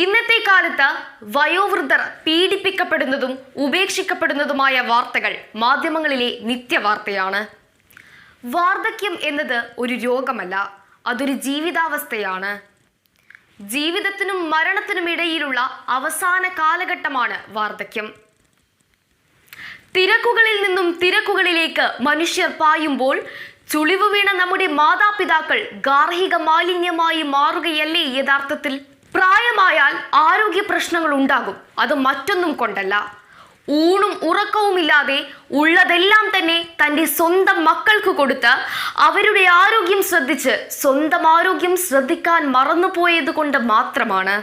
ഇന്നത്തെ കാലത്ത് വയോവൃദ്ധർ പീഡിപ്പിക്കപ്പെടുന്നതും ഉപേക്ഷിക്കപ്പെടുന്നതുമായ വാർത്തകൾ മാധ്യമങ്ങളിലെ നിത്യവാർത്തയാണ്. വാർദ്ധക്യം എന്നത് ഒരു രോഗമല്ല അതൊരു ജീവിതാവസ്ഥയാണ്. ജീവിതത്തിനും മരണത്തിനും ഇടയിലുള്ള അവസാന കാലഘട്ടമാണ് വാർദ്ധക്യം. തിരക്കുകളിൽ നിന്നും തിരക്കുകളിലേക്ക് മനുഷ്യർ പായുമ്പോൾ ചുളിവ് വീണ നമ്മുടെ മാതാപിതാക്കൾ ഗാർഹിക മാലിന്യമായി മാറുകയല്ലേ യഥാർത്ഥത്തിൽ? പ്രായമായാൽ ആരോഗ്യ പ്രശ്നങ്ങൾ ഉണ്ടാകും. അത് മറ്റൊന്നും കൊണ്ടല്ല. ഊണും ഉറക്കവുമില്ലാതെ ഉള്ളതെല്ലാം തന്നെ തന്റെ സ്വന്തം മക്കൾക്ക് കൊടുത്ത് അവരുടെ ആരോഗ്യം ശ്രദ്ധിച്ച് സ്വന്തം ആരോഗ്യം ശ്രദ്ധിക്കാൻ മറന്നുപോയത് കൊണ്ട് മാത്രമാണ്.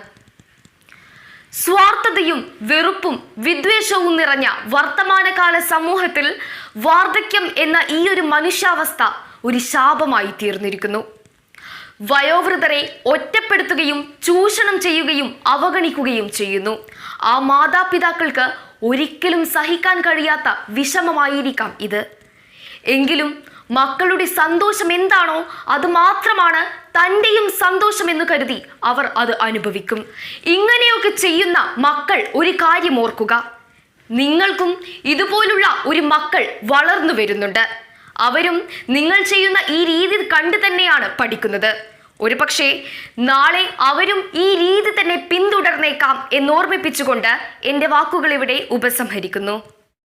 സ്വാർത്ഥതയും വെറുപ്പും വിദ്വേഷവും നിറഞ്ഞ വർത്തമാനകാല സമൂഹത്തിൽ വാർദ്ധക്യം എന്ന ഈ ഒരു മനുഷ്യാവസ്ഥ ഒരു ശാപമായി തീർന്നിരിക്കുന്നു. വയോവൃദ്ധരെ ഒറ്റപ്പെടുത്തുകയും ചൂഷണം ചെയ്യുകയും അവഗണിക്കുകയും ചെയ്യുന്നു. ആ മാതാപിതാക്കൾക്ക് ഒരിക്കലും സഹിക്കാൻ കഴിയാത്ത വിഷമമായിരിക്കാം ഇത്. എങ്കിലും മക്കളുടെ സന്തോഷം എന്താണോ അത് മാത്രമാണ് തന്റെയും സന്തോഷം എന്ന് കരുതി അവർ അത് അനുഭവിക്കും. ഇങ്ങനെയൊക്കെ ചെയ്യുന്ന മക്കൾ ഒരു കാര്യം ഓർക്കുക. നിങ്ങൾക്കും ഇതുപോലുള്ള ഒരു മക്കൾ വളർന്നു വരുന്നുണ്ട്. അവരും നിങ്ങൾ ചെയ്യുന്ന ഈ രീതി കണ്ടു തന്നെയാണ് പഠിക്കുന്നത്. ഒരു പക്ഷേ നാളെ അവരും ഈ രീതി തന്നെ പിന്തുടർന്നേക്കാം എന്നോർമ്മിപ്പിച്ചുകൊണ്ട് എന്റെ വാക്കുകൾ ഇവിടെ ഉപസംഹരിക്കുന്നു.